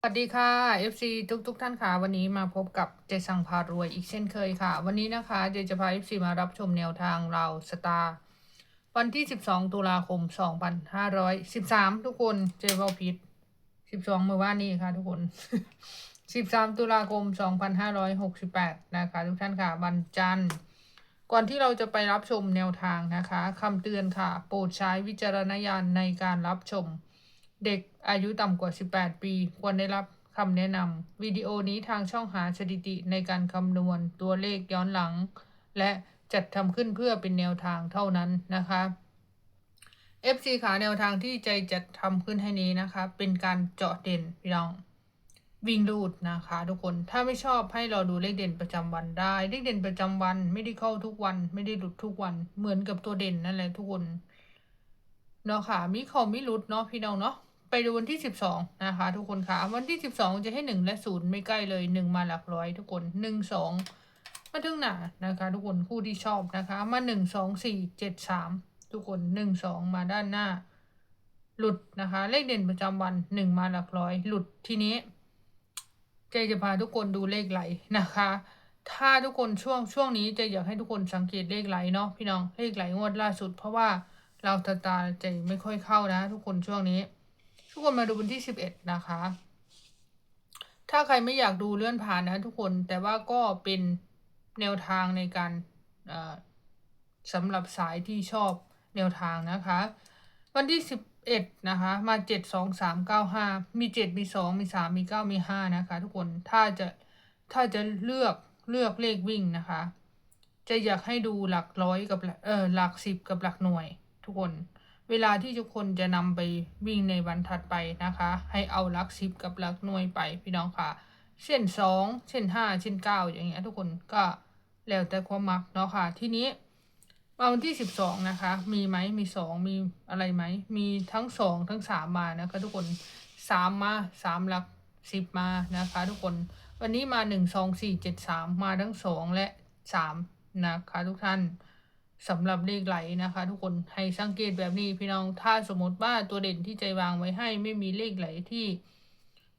สวัสดีค่ะ FC ทุกทุกๆท่านค่ะ วันนี้มาพบกับเจสังพารวยอีกเช่นเคยค่ะ วันนี้นะคะเจจะพา FC มารับชมแนวทางเราสตาร์วันที่ 12 ตุลาคม 2513 ทุกคนเจเวาพิษ12 เมื่อวานนี้ค่ะทุกคน 13 ตุลาคม 2568 นะคะ ทุกท่านค่ะ วันจันทร์ ก่อนที่เราจะไปรับชมแนวทางนะคะคำเตือนค่ะ โปรดใช้วิจารณญาณในการรับชม เด็กอายุต่ำกว่า 18 ปี ควรได้รับคำแนะนำวิดีโอนี้ทางช่องหาสถิติในการคำนวณตัวเลขย้อนหลัง และจัดทำขึ้นเพื่อเป็นแนวทางเท่านั้นนะคะ FC ขาแนวทางที่ใจจัดทำขึ้นให้นี้นะคะ เป็นการเจาะเด่นพี่น้องวิ่งรูดนะคะ ทุกคนถ้าไม่ชอบให้เราดูเลขเด่นประจำวันได้ เลขเด่นประจำวันไม่ได้เข้าทุกวัน ไม่ได้หลุดทุกวันเหมือนกับตัวเด่นนั่นแหละทุกคนเนาะค่ะมีเขาไมีรุดเนาะพี่น้องเนาะ ไปดูวันที่สิบสองนะคะ ทุกคนค่ะวันที่สิบสองจะให้หนึ่งและศูนย์ไม่ใกล้เลยหนึ่งมาหลักร้อยทุกคนหนึ่งสองมาถึงหนานะคะ ทุกคนคู่ที่ชอบนะคะ มาหนึ่งสองสี่เจ็ดสามทุกคนหนึ่งสองมาด้านหน้า หลุดนะคะ เลขเด่นประจำวันหนึ่งมาหลักร้อย หลุดทีนี้เจจะพาทุกคนดูเลขไหลนะคะ ถ้าทุกคนช่วงช่วงนี้เจะอยากให้ทุกคนสังเกตเลขไหลเนาะพี่น้องเลขไหลงวดล่าสุด เพราะว่าเราตาตาใจไม่ค่อยเข้านะ ทุกคนช่วงนี้ ทุกคนมาดูวันที่สิบเอ็ดนะคะ ถ้าใครไม่อยากดูเลื่อนผ่านนะ ทุกคนแต่ว่าก็เป็นแนวทางในการสำหรับสายที่ชอบแนวทางนะคะ วันที่สิบเอ็ดนะคะมาเจ็ดสองสามเก้าห้ามีเจ็ดมีสองมีสามมีเก้ามีห้านะคะ ทุกคนถ้าจะถ้าจะเลือกเลือกเลขวิ่งนะคะ จะอยากให้ดูหลักร้อยกับเออหลักสิบกับหลักหน่วย ทุกคน เวลาที่ทุกคนจะนำไปวิ่งในวันถัดไปนะคะ ให้เอาลักสิบกับลักหน่วยไปพี่น้องค่ะ เช่นสองเช่นห้าเช่นเก้าอย่างเงี้ยทุกคนก็แล้วแต่ความมักเนาะค่ะ ทีนี้วันที่สิบสองนะคะ มีไหมมีสองมีอะไรไหม มีทั้งสองทั้งสามมานะคะทุกคนสามมาสามหลักสิบมานะคะ ทุกคนวันนี้มาหนึ่งสองสี่เจ็ดสามมาทั้งสองและสามนะคะทุกท่าน สำหรับเลขไหลนะคะ ทุกคนให้สังเกตแบบนี้พี่น้องถ้าสมมติว่าตัวเด่นที่ใจวางไว้ให้ไม่มีเลขไหลที่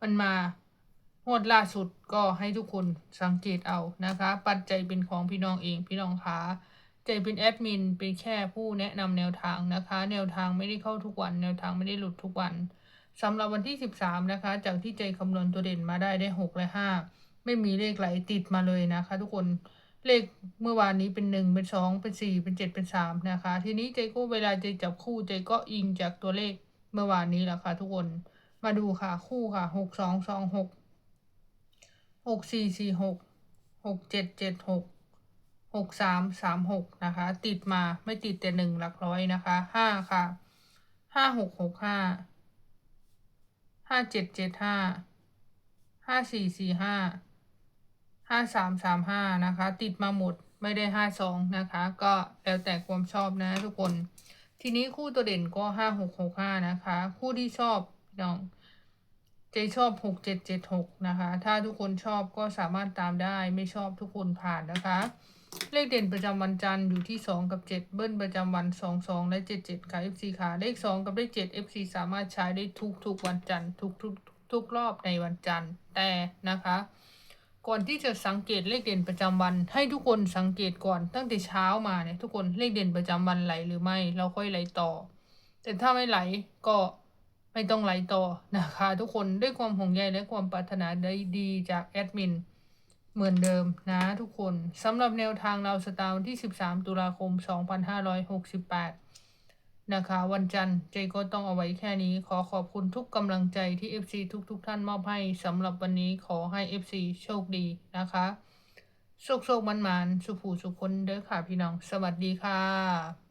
มันมางวดล่าสุดก็ให้ทุกคนสังเกตเอานะคะ ปัจจัยเป็นของพี่น้องเองพี่น้องคะใจเป็นแอดมินเป็นแค่ผู้แนะนำแนวทางนะคะ แนวทางไม่ได้เข้าทุกวัน แนวทางไม่ได้หลุดทุกวันสำหรับวันที่ 13 นะคะ จากที่ใจคำนวณตัวเด่นมาได้ได้ 6 และ 5 ไม่มีเลขไหลติดมาเลยนะคะ ทุกคน เลขเมื่อวานนี้เป็นหนึ่งเป็นสองเป็นสี่เป็นเจ็ดเป็นสามนะคะ ทีนี้เจก็เวลาเจจับคู่เจก็อิงจากตัวเลขเมื่อวานนี้แหละค่ะทุกคน มาดูค่ะคู่ค่ะหกสองสองหกหกสี่สี่หกหกเจ็ดเจ็ดหกหกสามสามหกนะคะ ติดมาไม่ติดแต่หนึ่งหลักร้อยนะคะห้าค่ะห้าหกหกห้าห้าเจ็ดเจ็ดห้าห้าสี่สี่ห้า ห้าสามสามห้านะคะ ติดมาหมดไม่ได้ห้าสองนะคะ ก็แล้วแต่ความชอบนะทุกคน ทีนี้คู่ตัวเด่นก็ห้าหกหกห้านะคะ คู่ที่ชอบน้องเจชอบหกเจ็ดเจ็ดหกนะคะ ถ้าทุกคนชอบก็สามารถตามได้ไม่ชอบทุกคนผ่านนะคะ เลขเด่นประจำวันจันทร์อยู่ที่สองกับเจ็ดเบิ้ลประจำวันสองสองและเจ็ดเจ็ดค่ะ FC ค่ะ เลขสองกับเลขเจ็ด FC สามารถใช้ได้ทุกทุกวันจันทร์ทุกทุกทุกรอบในวันจันทร์แต่นะคะ ก่อนที่จะสังเกตเลขเด่นประจำวัน ให้ทุกคนสังเกตก่อนตั้งแต่เช้ามาเนี่ยทุกคนเลขเด่นประจำวันไหลหรือไม่เราค่อยไหลต่อ แต่ถ้าไม่ไหลก็ไม่ต้องไหลต่อนะคะ ทุกคนด้วยความห่วงใยและความปรารถนาได้ดีจากแอดมินเหมือนเดิมนะทุกคนสำหรับแนวทางเราสตาร์วันที่ 13 ตุลาคม 2568 นะคะ วันจันทร์เจก็ต้องเอาไว้แค่นี้ ขอขอบคุณทุกกำลังใจที่ FC ทุกๆทท่านมอบให้สำหรับวันนี้ขอให้ FC โชคดีนะคะโชคโชคมันมันสุขผูสุขคนเด้อค่ะพี่น้อง สวัสดีค่ะ